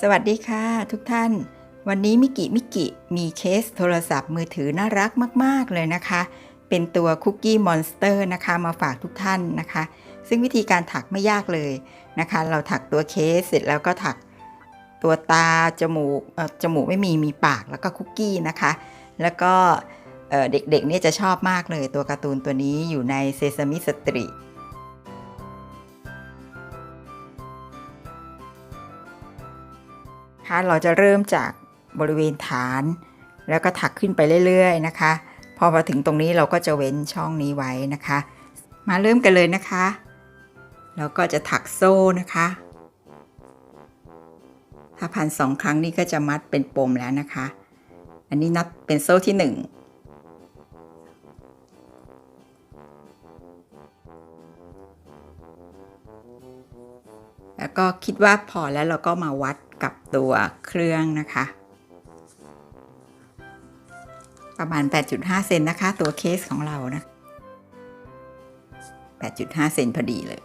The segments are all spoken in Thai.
สวัสดีค่ะ ทุกท่าน วันนี้มิกิมิกิมีเคสโทรศัพท์มือถือน่ารักมาก ๆ เลยนะคะ เป็นตัวคุกกี้มอนสเตอร์นะคะมาฝากทุกท่านนะคะ ซึ่งวิธีการถักไม่ยากเลยนะคะ เราถักตัวเคสเสร็จแล้วก็ถักตัวตา จมูกจมูกไม่มีมีปากแล้วก็คุกกี้นะคะ แล้วก็เอ่อเด็กๆเนี่ยจะชอบมากเลยตัวการ์ตูนตัวนี้อยู่ในเซซามิสตรี เราจะเริ่มจากบริเวณฐาน แล้วก็ถักขึ้นไปเรื่อยๆนะคะ พอมาถึงตรงนี้เราก็จะเว้นช่องนี้ไว้นะคะ มาเริ่มกันเลยนะคะแล้วก็จะถักโซ่นะคะ ถ้าพันสองครั้งนี้ก็จะมัดเป็นปมแล้วนะคะ อันนี้นับเป็นโซ่ที่หนึ่งแล้วก็คิดว่าพอแล้วเราก็มาวัด กับตัวเครื่องนะคะ ประมาณ 8.5 เซนนะคะ ตัวเคสของเรานะ 8.5 เซนพอดีเลย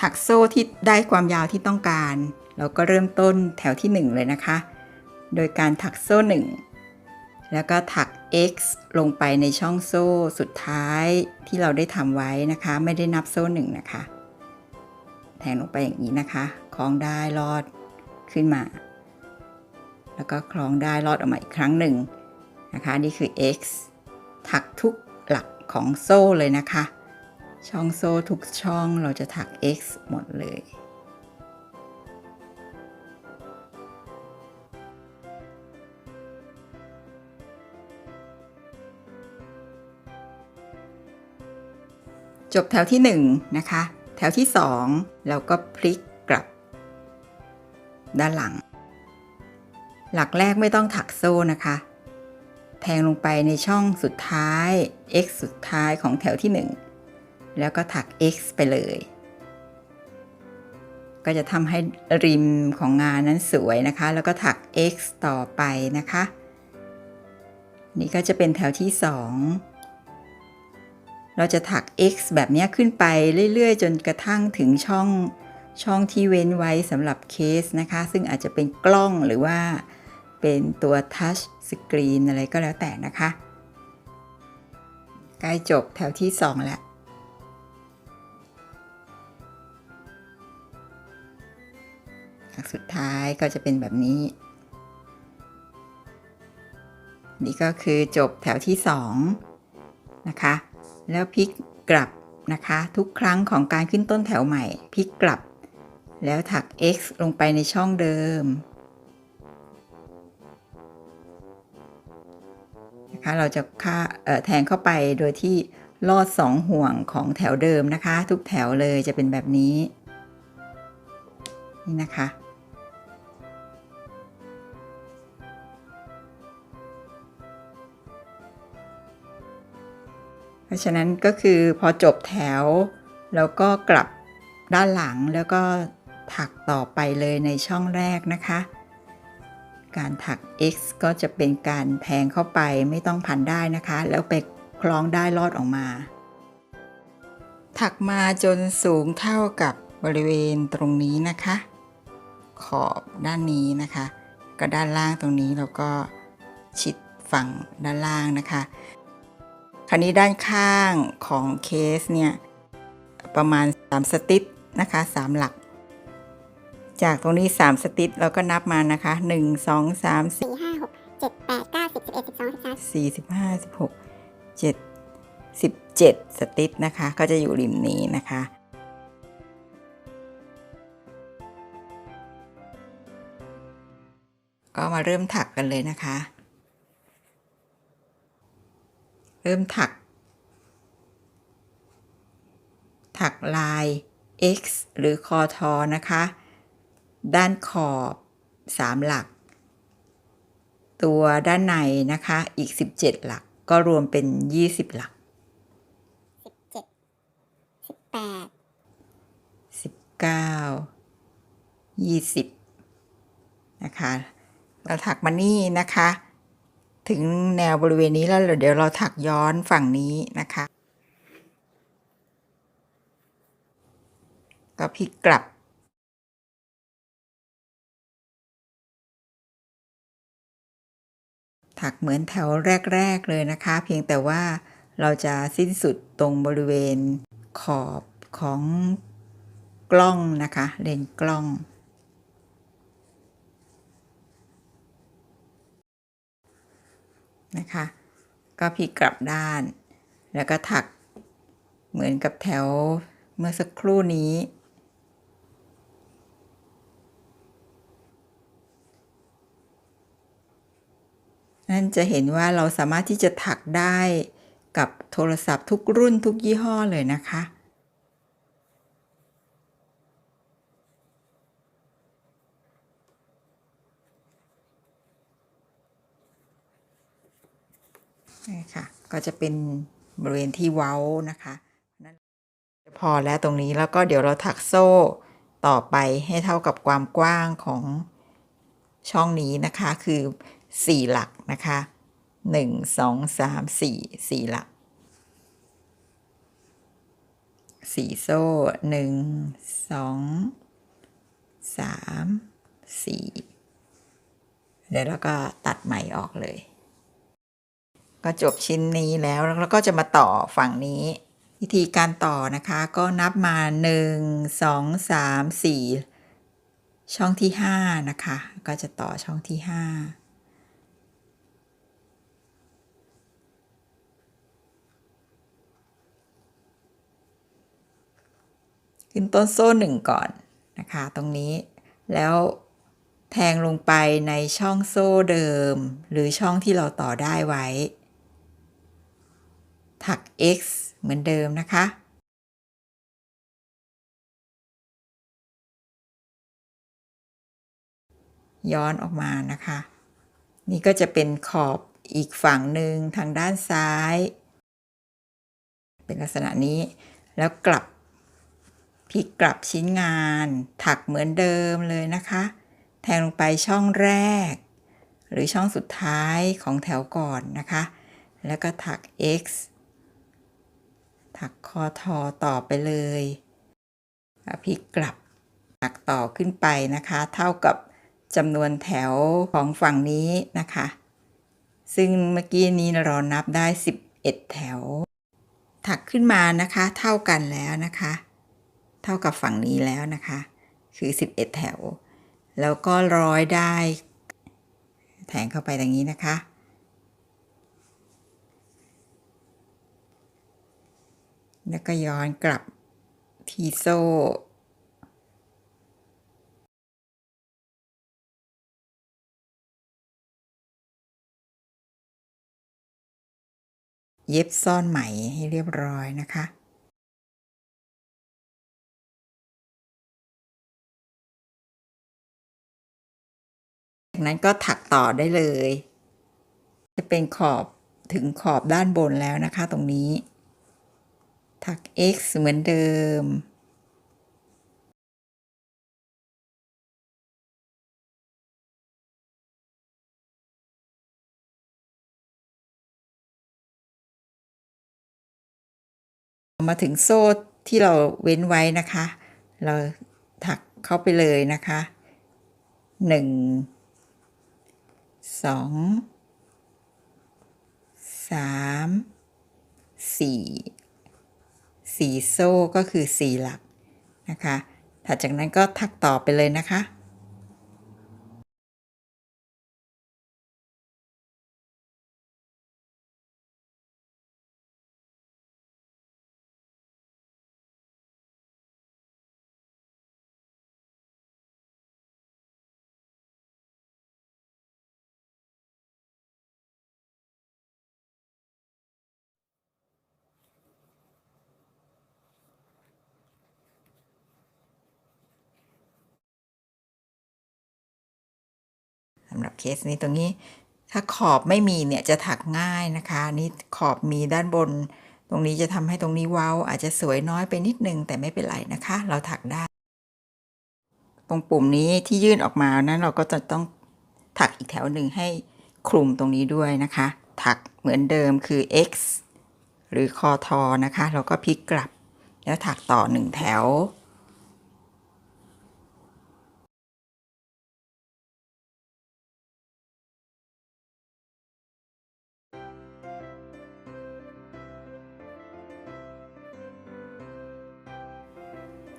ถักโซ่ที่ได้ความยาวที่ต้องการ เราก็เริ่มต้นแถวที่ 1 เลยนะคะ โดยการถักโซ่ 1 แล้วก็ถัก X ลงไปในช่องโซ่สุดท้ายที่เราได้ทำไว้นะคะ ไม่ได้นับโซ่ 1 นะคะแทงลงไปอย่างนี้นะคะ คล้องได้ลอด ขึ้นมา แล้วก็คล้องได้ลอดออกมาอีกครั้งหนึ่งนะคะ นี่คือ x ถักทุกหลักของโซ่เลยนะคะ ช่องโซ่ทุกช่องเราจะถัก x หมดเลยจบแถวที่ 1 นะคะ แถวที่ 2 เราก็พลิก ด้านหลัง หลักแรกไม่ต้องถักโซ่นะคะ แทงลงไปในช่องสุดท้าย x สุดท้ายของแถวที่ 1 แล้วก็ถัก x ไปเลย ก็จะทำให้ริมของงานนั้นสวยนะคะ แล้วก็ถัก x ต่อไปนะคะ นี่ก็จะเป็นแถวที่ 2เราจะถัก x แบบนี้ขึ้นไปเรื่อย ๆ จนกระทั่งถึงช่อง ช่องที่เว้นไว้สำหรับเคสนะคะ ซึ่งอาจจะเป็นกล้องหรือว่าเป็นตัวทัชสกรีนอะไรก็แล้วแต่นะคะ ใกล้จบแถวที่ 2 แล้ว สุดท้ายก็จะเป็นแบบนี้ นี่ก็คือจบแถวที่ 2 นะคะ แล้วพลิกกลับนะคะ ทุกครั้งของการขึ้นต้นแถวใหม่พลิกกลับ แล้วถัก x ลงไปในช่องเดิมนะคะเราจะค่าแทงเข้าไปโดยที่ลอดสองห่วงของแถวเดิมนะคะ ทุกแถวเลยจะเป็นแบบนี้ นี่นะคะ เพราะฉะนั้นก็คือพอจบแถว แล้วก็กลับด้านหลังแล้วก็ ถักต่อไปเลยในช่องแรกนะคะ การถัก X ก็จะเป็นการแทงเข้าไปไม่ต้องพันได้นะคะ แล้วไปคล้องได้ลอดออกมา ถักมาจนสูงเท่ากับบริเวณตรงนี้นะคะ ขอบด้านนี้นะคะ ก็ด้านล่างตรงนี้เราก็ชิดฝั่งด้านล่างนะคะ คราวนี้ด้านข้างของเคสเนี่ยประมาณ 3 สติปนะคะ 3 หลัก จากตรงนี้ 3 สติปเราก็นับมานะคะ 1 2 3สี่ห้าหกเจ็ดแปดเก้าสิบสิบเอ็ดสิบสองสิบสาม4 15 16 7 17 สติปนะคะ ก็จะอยู่ริมนี้นะคะก็มาเริ่มถักกันเลยนะคะ เริ่มถัก ถักลาย X หรือคอทอนะคะ ด้านขอบ3หลัก ตัวด้านในนะคะอีก17หลักก็รวมเป็น20หลักสิบเจ็ดสิบแปด19 20นะคะเราถักมานี่นะคะ ถึงแนวบริเวณนี้แล้วเดี๋ยวเราถักย้อนฝั่งนี้นะคะ ก็พลิกกลับ ถักเหมือนแถวแรก ๆ เลยนะคะ เพียงแต่ว่าเราจะสิ้นสุดตรงบริเวณขอบของกล้องนะคะเลนกล้อง นะคะ ก็พลิกกลับด้าน แล้วก็ถักเหมือนกับแถวเมื่อสักครู่นี้ นั่นจะเห็นว่าเราสามารถที่จะถักได้กับโทรศัพท์ทุกรุ่นทุกยี่ห้อเลยนะคะ นี่ค่ะ ก็จะเป็นบริเวณที่เว้านะคะนั่นพอแล้วตรงนี้แล้วก็เดี๋ยวเราถักโซ่ต่อไปให้เท่ากับความกว้างของช่องนี้นะคะ คือ 4 หลักนะคะ1 2 3 4 4 หลักสี่โซ่ 1 2 3 4 เดี๋ยวเราก็ตัดไหมออกเลย ก็จบชิ้นนี้แล้วแล้วก็จะมาต่อฝั่งนี้ วิธีการต่อนะคะก็นับมา 1 2 3 4 ช่องที่ 5 นะคะ ก็จะต่อช่องที่ 5 ขึ้นต้นโซ่หนึ่งก่อนนะคะตรงนี้แล้วแทงลงไปในช่องโซ่เดิม หรือช่องที่เราต่อได้ไว้ ถัก x เหมือนเดิมนะคะ ย้อนออกมานะคะ นี่ก็จะเป็นขอบอีกฝั่งหนึ่งทางด้านซ้าย เป็นลักษณะนี้แล้วกลับ พลิกกลับชิ้นงาน ถักเหมือนเดิมเลยนะคะ แทงลงไปช่องแรก หรือช่องสุดท้ายของแถวก่อนนะคะ แล้วก็ถัก x ถักคอทอต่อไปเลยพลิกกลับถักต่อขึ้นไปนะคะ เท่ากับจำนวนแถวของฝั่งนี้นะคะ ซึ่งเมื่อกี้นี้เรานับได้ 11 แถว ถักขึ้นมานะคะ เท่ากันแล้วนะคะ เท่ากับฝั่งนี้แล้วนะคะ คือ 11 แถว แล้วก็ร้อยได้ แทงเข้าไปอย่างนี้นะคะ แล้วก็ย้อนกลับที่โซ่เย็บซ่อนไหมให้เรียบร้อยนะคะ จากนั้นก็ถักต่อได้เลย จะเป็นขอบถึงขอบด้านบนแล้วนะคะตรงนี้ ถัก x เหมือนเดิม มาถึงโซ่ที่เราเว้นไว้นะคะ เราถักเข้าไปเลยนะคะหนึ่ง สองสามสี่สี่โซ่ก็คือสี่หลักนะคะถัดจากนั้นก็ถักต่อไปเลยนะคะ เคสนี้ตรงนี้ ถ้าขอบไม่มีเนี่ยจะถักง่ายนะคะนนี่ขอบมีด้านบน ตรงนี้จะทำให้ตรงนี้เว้า อาจจะสวยน้อยไปนิดนึง แต่ไม่เป็นไรนะคะ เราถักได้ ตรงปุ่มนี้ที่ยื่นออกมานั้นเราก็จะต้องถักอีกแถวหนึ่งให้คลุมตรงนี้ด้วยนะคะ ถักเหมือนเดิมคือ x หรือคอทอนะคะ เราก็พลิกกลับ แล้วถักต่อหนึ่งแถว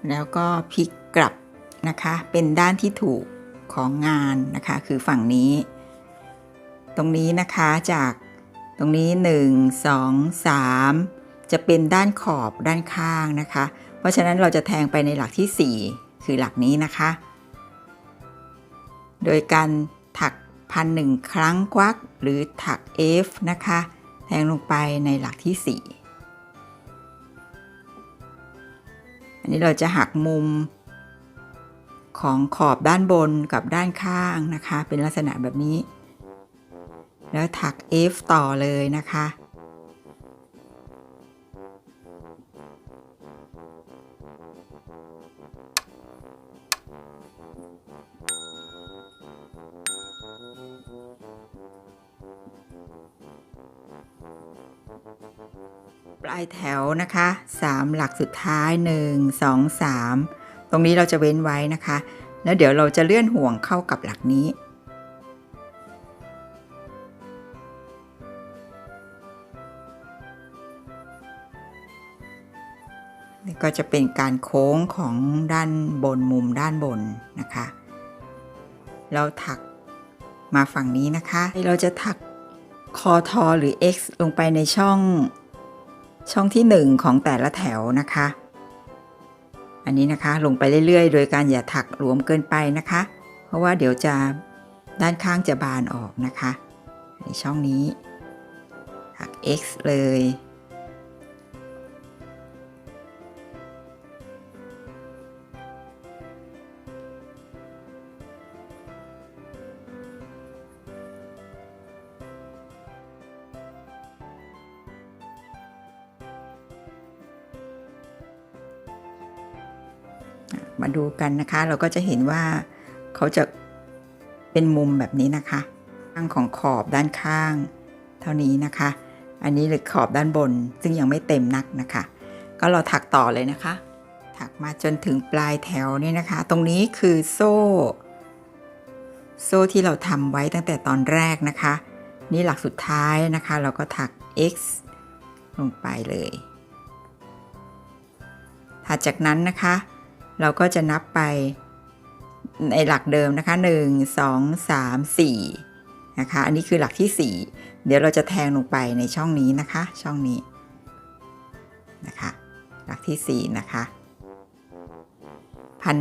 แล้วก็พลิกกลับนะคะ เป็นด้านที่ถูกของงานนะคะ คือฝั่งนี้ ตรงนี้นะคะจากตรงนี้ 1 2 3 จะเป็นด้านขอบด้านข้างนะคะ เพราะฉะนั้นเราจะแทงไปในหลักที่ 4 คือหลักนี้นะคะ โดยการถักพันหนึ่งครั้งควักหรือถัก F นะคะ แทงลงไปในหลักที่ 4 นี้เราจะหักมุมของขอบด้านบนกับด้านข้างนะคะ เป็นลักษณะแบบนี้ แล้วถัก F ต่อเลยนะคะ ลายแถวนะคะ 3 หลักสุดท้าย 1 2 3 ตรงนี้เราจะเว้นไว้นะคะ แล้วเดี๋ยวเราจะเลื่อนห่วงเข้ากับหลักนี้นี่ก็จะเป็นการโค้งของด้านบนมุมด้านบนนะคะ เราถักมาฝั่งนี้นะคะ เราจะถักคอทอหรือ X ลงไปในช่อง ช่องที่ 1 ของแต่ละแถวนะคะ อันนี้นะคะลงไปเรื่อยๆ โดยการอย่าถักหลวมเกินไปนะคะ เพราะว่าเดี๋ยวจะด้านข้างจะบานออกนะคะ ในช่องนี้ถัก X เลย มาดูกันนะคะ เราก็จะเห็นว่าเขาจะเป็นมุมแบบนี้นะคะข้างของขอบด้านข้าง เท่านี้นะคะ อันนี้เลยขอบด้านบน ซึ่งยังไม่เต็มนักนะคะ ก็เราถักต่อเลยนะคะ ถักมาจนถึงปลายแถวนี่นะคะ ตรงนี้คือโซ่ โซ่ที่เราทำไว้ตั้งแต่ตอนแรกนะคะ นี่หลักสุดท้ายนะคะ เราก็ถัก x ลงไปเลย ถัดจากนั้นนะคะ เราก็จะนับไปในหลักเดิมนะคะ 1 2 3 4 นะคะ อันนี้คือหลักที่ 4 เดี๋ยวเราจะแทงลงไปในช่องนี้นะคะ ช่องนี้นะคะ หลักที่ 4 นะคะพัน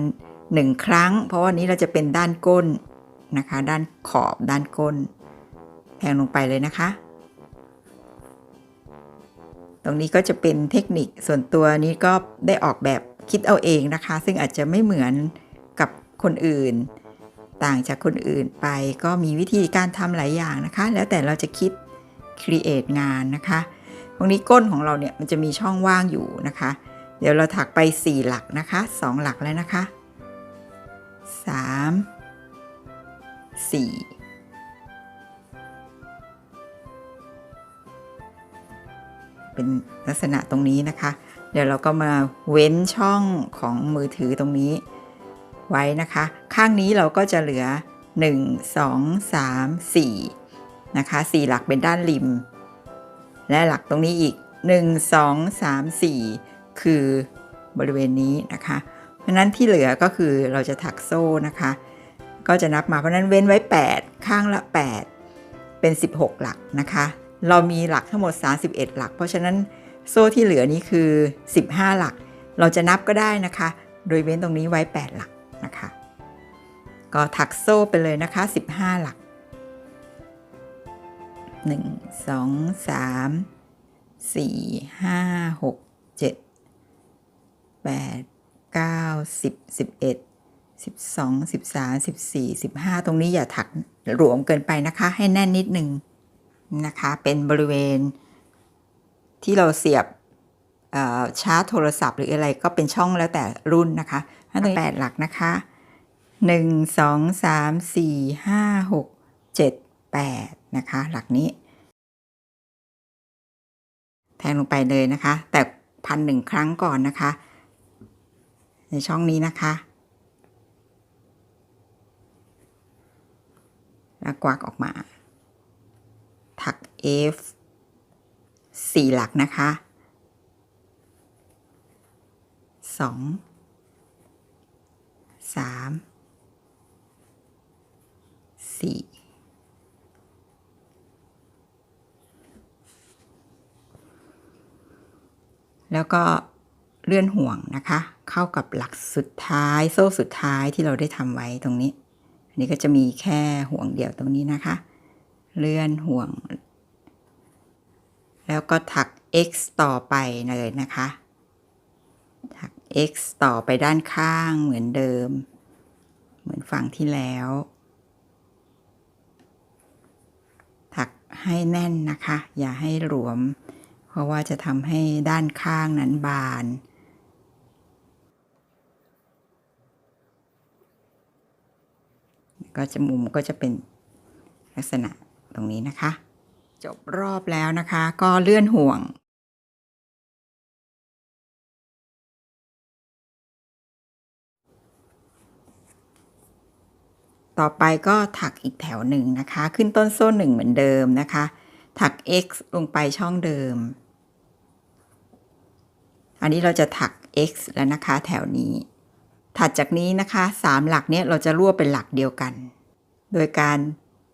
หนึ่งครั้ง เพราะว่านี้เราจะเป็นด้านก้นนะคะ ด้านขอบด้านก้น แทงลงไปเลยนะคะ ตรงนี้ก็จะเป็นเทคนิคส่วนตัวนี้ก็ได้ออกแบบ คิดเอาเองนะคะ ซึ่งอาจจะไม่เหมือนกับคนอื่น ต่างจากคนอื่นไปก็มีวิธีการทำหลายอย่างนะคะ แล้วแต่เราจะคิด create งานนะคะตรงนี้ก้นของเราเนี่ยมันจะมีช่องว่างอยู่นะคะ เดี๋ยวเราถักไป 4 หลักนะคะ 2 หลักแล้วนะคะ 3 4เป็นลักษณะตรงนี้นะคะ เดี๋ยวเราก็มาเว้นช่องของมือถือตรงนี้ไว้นะคะ ข้างนี้เราก็จะเหลือ 1 2 3 4 นะคะ 4 หลักเป็นด้านริม และหลักตรงนี้อีก 1 2 3 4 คือบริเวณนี้นะคะ เพราะนั้นที่เหลือก็คือเราจะถักโซ่นะคะ ก็จะนับมาเพราะนั้นเว้นไว้ 8 ข้างละ 8 เป็น 16 หลักนะคะ เรามีหลักทั้งหมด 31 หลัก เพราะฉะนั้น โซ่ที่เหลือนี้คือ 15 หลัก เราจะนับก็ได้นะคะ โดยเว้นตรงนี้ไว้ 8 หลักนะคะ ก็ถักโซ่ไปเลยนะคะ 15 หลัก 1 2 3 4 5 6 7 8 9 10 11 12 13 14 15 ตรงนี้อย่าถักหลวมเกินไปนะคะ ให้แน่นนิดนึงนะคะ เป็นบริเวณ ที่เราเสียบชาร์จโทรศัพท์หรืออะไรก็เป็นช่องแล้วแต่รุ่นนะคะถ้าตรงแปดหลักนะคะ1 2 3 4 5 6 7 8นะคะ หลักนี้ แทงลงไปเลยนะคะ แต่พันหนึ่งครั้งก่อนนะคะ ในช่องนี้นะคะ แล้วกวักออกมา ถัก F สี่หลักนะคะสองสามสี่แล้วก็เลื่อนห่วงนะคะ เข้ากับหลักสุดท้ายโซ่สุดท้ายที่เราได้ทำไว้ตรงนี้ อันนี้ก็จะมีแค่ห่วงเดียวตรงนี้นะคะ เลื่อนห่วง แล้วก็ถัก x ต่อไปเลยนะคะ ถัก x ต่อไปด้านข้างเหมือนเดิม เหมือนฝั่งที่แล้ว ถักให้แน่นนะคะ อย่าให้หลวม เพราะว่าจะทำให้ด้านข้างนั้นบานก็จะมุมก็จะเป็นลักษณะตรงนี้นะคะ จบรอบแล้วนะคะ ก็เลื่อนห่วง ต่อไปก็ถักอีกแถวหนึ่งนะคะ ขึ้นต้นโซ่หนึ่งเหมือนเดิมนะคะ ถัก x ลงไปช่องเดิม อันนี้เราจะถัก x แล้วนะคะแถวนี้ ถัดจากนี้นะคะสามหลักเนี้ยเราจะรวบเป็นหลักเดียวกัน โดยการ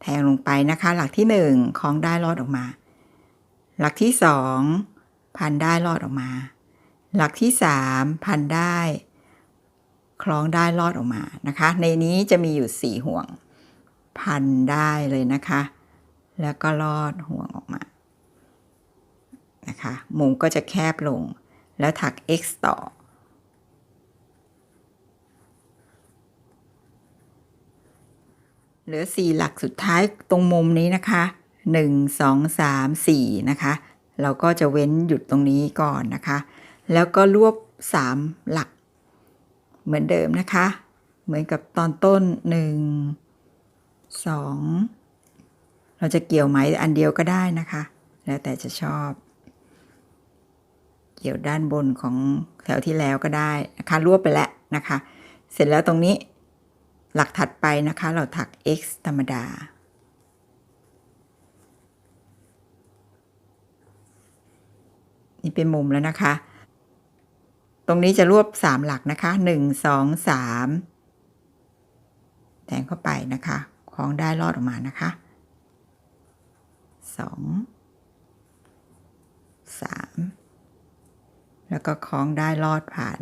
แทงลงไปนะคะ หลักที่หนึ่งคล้องได้ลอดออกมา หลักที่สองพันได้ลอดออกมา หลักที่สามพันได้ คล้องได้ลอดออกมานะคะ ในนี้จะมีอยู่สี่ห่วง พันได้เลยนะคะ แล้วก็ลอดห่วงออกมานะคะมุมก็จะแคบลงแล้วถัก x ต่อ เหลือสี่หลักสุดท้ายตรงมุมนี้นะคะหนึ่งสองสามสี่นะคะ เราก็จะเว้นหยุดตรงนี้ก่อนนะคะ แล้วก็รวบสามหลัก เหมือนเดิมนะคะ เหมือนกับตอนต้นหนึ่งสองเราจะเกี่ยวไหมอันเดียวก็ได้นะคะ แล้วแต่จะชอบ เกี่ยวด้านบนของแถวที่แล้วก็ได้นะคะรวบไปแล้วนะคะ เสร็จแล้วตรงนี้ หลักถัดไปนะคะเราถัก x ธรรมดา นี่เป็นมุมแล้วนะคะ ตรงนี้จะรวบ 3 หลักนะคะ 1 2 3แทงเข้าไปนะคะคล้องได้ลอดออกมานะคะ 2 3 แล้วก็คล้องได้ลอดผ่าน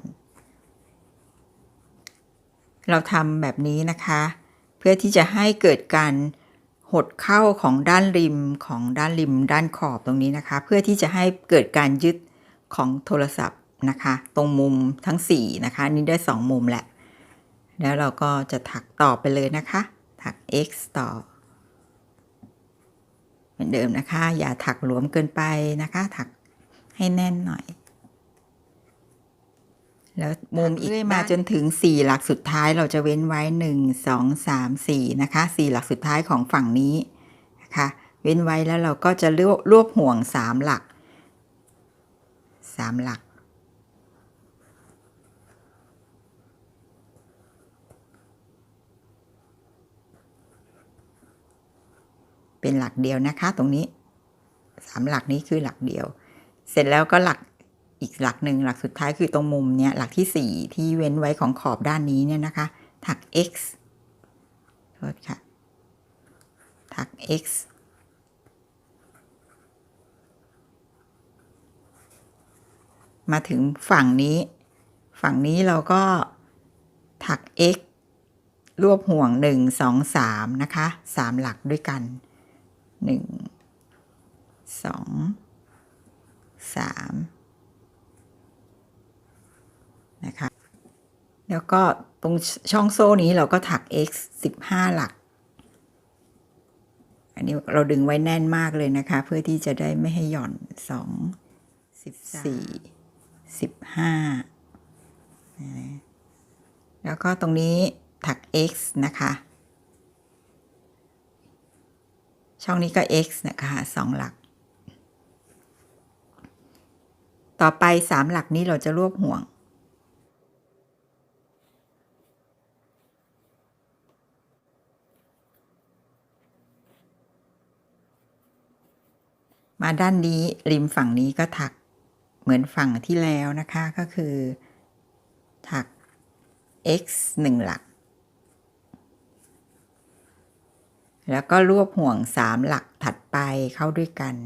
เราทำแบบนี้นะคะ เพื่อที่จะให้เกิดการหดเข้าของด้านริมของด้านริม ด้านขอบตรงนี้นะคะ เพื่อที่จะให้เกิดการยึดของโทรศัพท์นะคะ ตรงมุมทั้ง 4 นะคะ นี่ได้ 2 มุมแหละ แล้วเราก็จะถักต่อไปเลยนะคะ ถัก x ต่อ เหมือนเดิมนะคะ อย่าถักหลวมเกินไปนะคะ ถักให้แน่นหน่อย แล้วมุมอีกมาจนถึง 4 หลักสุดท้ายเราจะเว้นไว้ 1 2 3 4 นะคะ 4 หลักสุดท้ายของฝั่งนี้นะคะ เว้นไว้แล้วเราก็จะรวบรวบห่วง 3 หลัก 3 หลัก เป็นหลักเดียวนะคะตรงนี้สามหลักนี้คือหลักเดียว เสร็จแล้วก็หลัก อีกหลักหนึ่งหลักสุดท้ายคือตรงมุมเนี้ยหลักที่สี่ที่เว้นไว้ของขอบด้านนี้เนี่ยนะคะถัก x โทษค่ะ ถัก x มาถึงฝั่งนี้ ฝั่งนี้เราก็ถัก x รวบห่วงหนึ่งสองสามนะคะสามหลักด้วยกันหนึ่งสองสาม นะคะ แล้วก็ตรงช่องโซ่นี้เราก็ถัก x สิบห้าหลัก อันนี้เราดึงไว้แน่นมากเลยนะคะ เพื่อที่จะได้ไม่ให้หย่อนสองสิบสี่สิบห้าแล้วก็ตรงนี้ถัก x นะคะ ช่องนี้ก็ x นะคะสองหลัก ต่อไปสามหลักนี้เราจะรวบห่วง มาด้านนี้ริมฝั่งนี้ก็ถักเหมือนฝั่งที่แล้วนะคะก็คือ ถัก x 1 หลัก แล้วก็รวบห่วง 3 หลักถัดไปเข้าด้วยกัน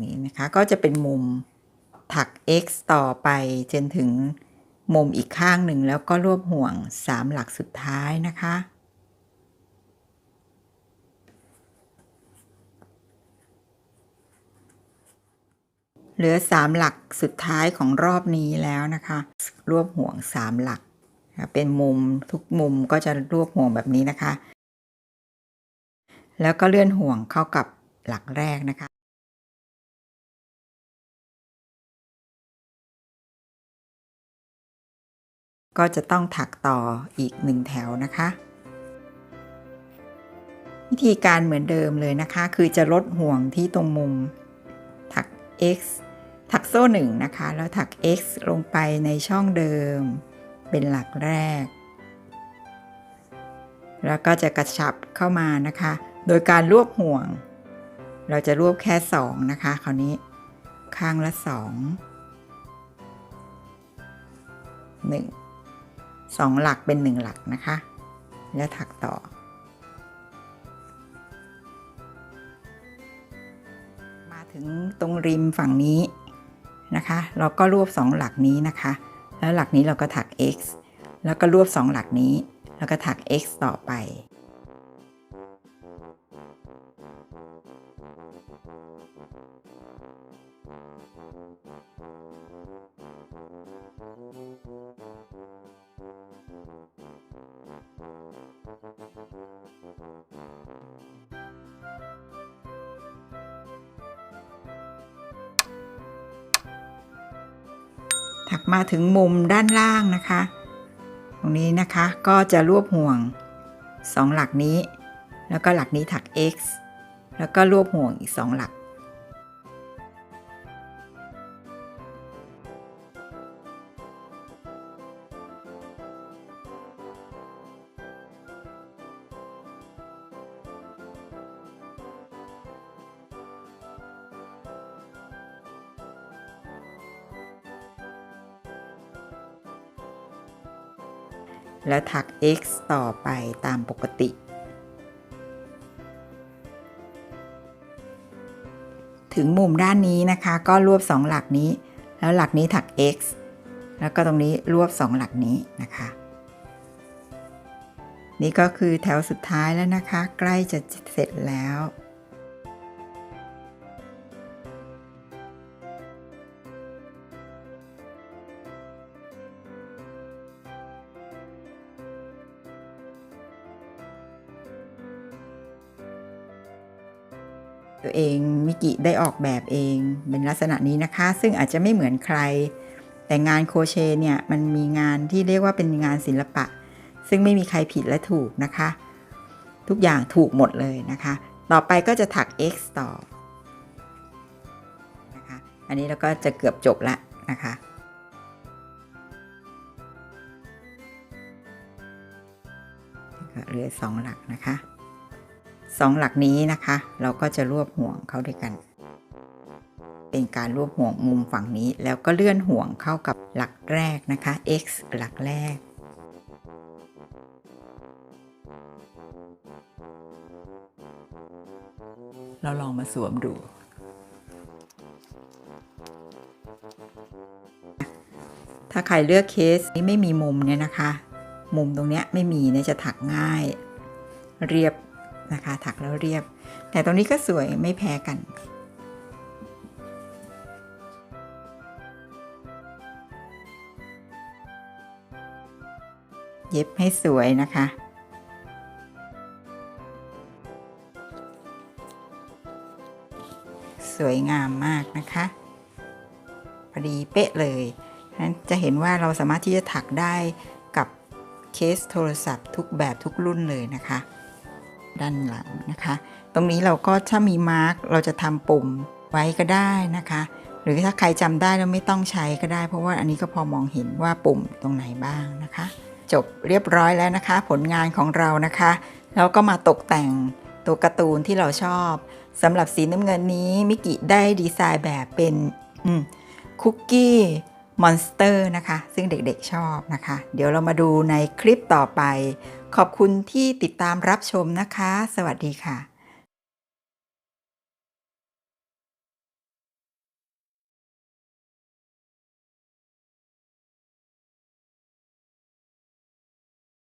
นี่นะคะก็จะเป็นมุมถัก x ต่อไปจนถึง มุมอีกข้างหนึ่งแล้วก็รวบห่วง 3 หลักสุดท้ายนะคะ เหลือ 3 หลักสุดท้ายของรอบนี้แล้วนะคะ รวบห่วง 3 หลัก เป็นมุมทุกมุมก็จะรวบห่วงแบบนี้นะคะ แล้วก็เลื่อนห่วงเข้ากับหลักแรกนะคะ ก็จะต้องถักต่ออีกหนึ่งแถวนะคะ วิธีการเหมือนเดิมเลยนะคะ คือจะลดห่วงที่ตรงมุม ถัก x ถักโซ่หนึ่งนะคะ แล้วถัก x ลงไปในช่องเดิม เป็นหลักแรก แล้วก็จะกระชับเข้ามานะคะ โดยการรวบห่วง เราจะรวบแค่สองนะคะ คราวนี้ข้างละสองหนึ่ง สองหลักเป็นหนึ่งหลักนะคะ แล้วถักต่อ มาถึงตรงริมฝั่งนี้นะคะ เราก็รวบสองหลักนี้นะคะ แล้วหลักนี้เราก็ถัก x แล้วก็รวบสองหลักนี้ แล้วก็ถัก x ต่อไป ถักมาถึงมุมด้านล่างนะคะ ตรงนี้นะคะก็จะรวบห่วง 2 หลักนี้ แล้วก็หลักนี้ถัก x แล้วก็รวบห่วงอีก 2 หลัก แล้วถัก x ต่อไปตามปกติ ถึงมุมด้านนี้นะคะก็รวบ 2 หลักนี้ แล้วหลักนี้ถัก x แล้วก็ตรงนี้รวบ 2 หลักนี้นะคะ นี่ก็คือแถวสุดท้ายแล้วนะคะ ใกล้จะเสร็จแล้ว ตัวเองมิกิได้ออกแบบเองเป็นลักษณะนี้นะคะ ซึ่งอาจจะไม่เหมือนใคร แต่งานโคเชเนี่ย มันมีงานที่เรียกว่าเป็นงานศิลปะ ซึ่งไม่มีใครผิดและถูกนะคะ ทุกอย่างถูกหมดเลยนะคะ ต่อไปก็จะถัก x ต่อนะคะอันนี้เราก็จะเกือบจบละนะคะเหลือสองหลักนะคะ สองหลักนี้นะคะ เราก็จะรวบห่วงเข้าด้วยกัน เป็นการรวบห่วงมุมฝั่งนี้ แล้วก็เลื่อนห่วงเข้ากับหลักแรกนะคะ x หลักแรก เราลองมาสวมดูถ้าใครเลือกเคสนี้ไม่มีมุมเนี่ยนะคะ มุมตรงเนี้ยไม่มีเนี่ยจะถักง่าย เรียบ นะคะ ถักแล้วเรียบ แต่ตรงนี้ก็สวยไม่แพ้กันเย็บให้สวยนะคะ สวยงามมากนะคะ พอดีเป๊ะเลยนั้นจะเห็นว่าเราสามารถที่จะถักได้กับเคสโทรศัพท์ทุกแบบทุกรุ่นเลยนะคะ ด้านหลังนะคะ ตรงนี้เราก็ถ้ามีมาร์กเราจะทำปุ่มไว้ก็ได้นะคะ หรือถ้าใครจำได้แล้วไม่ต้องใช้ก็ได้ เพราะว่าอันนี้ก็พอมองเห็นว่าปุ่มตรงไหนบ้างนะคะ จบเรียบร้อยแล้วนะคะ ผลงานของเรานะคะแล้วก็มาตกแต่งตัวการ์ตูนที่เราชอบสำหรับสีน้ำเงินนี้มิกิได้ดีไซน์แบบเป็นคุกกี้มอนสเตอร์นะคะ ซึ่งเด็กๆชอบนะคะ เดี๋ยวเรามาดูในคลิปต่อไป ขอบคุณที่ติดตามรับชมนะคะ สวัสดีค่ะ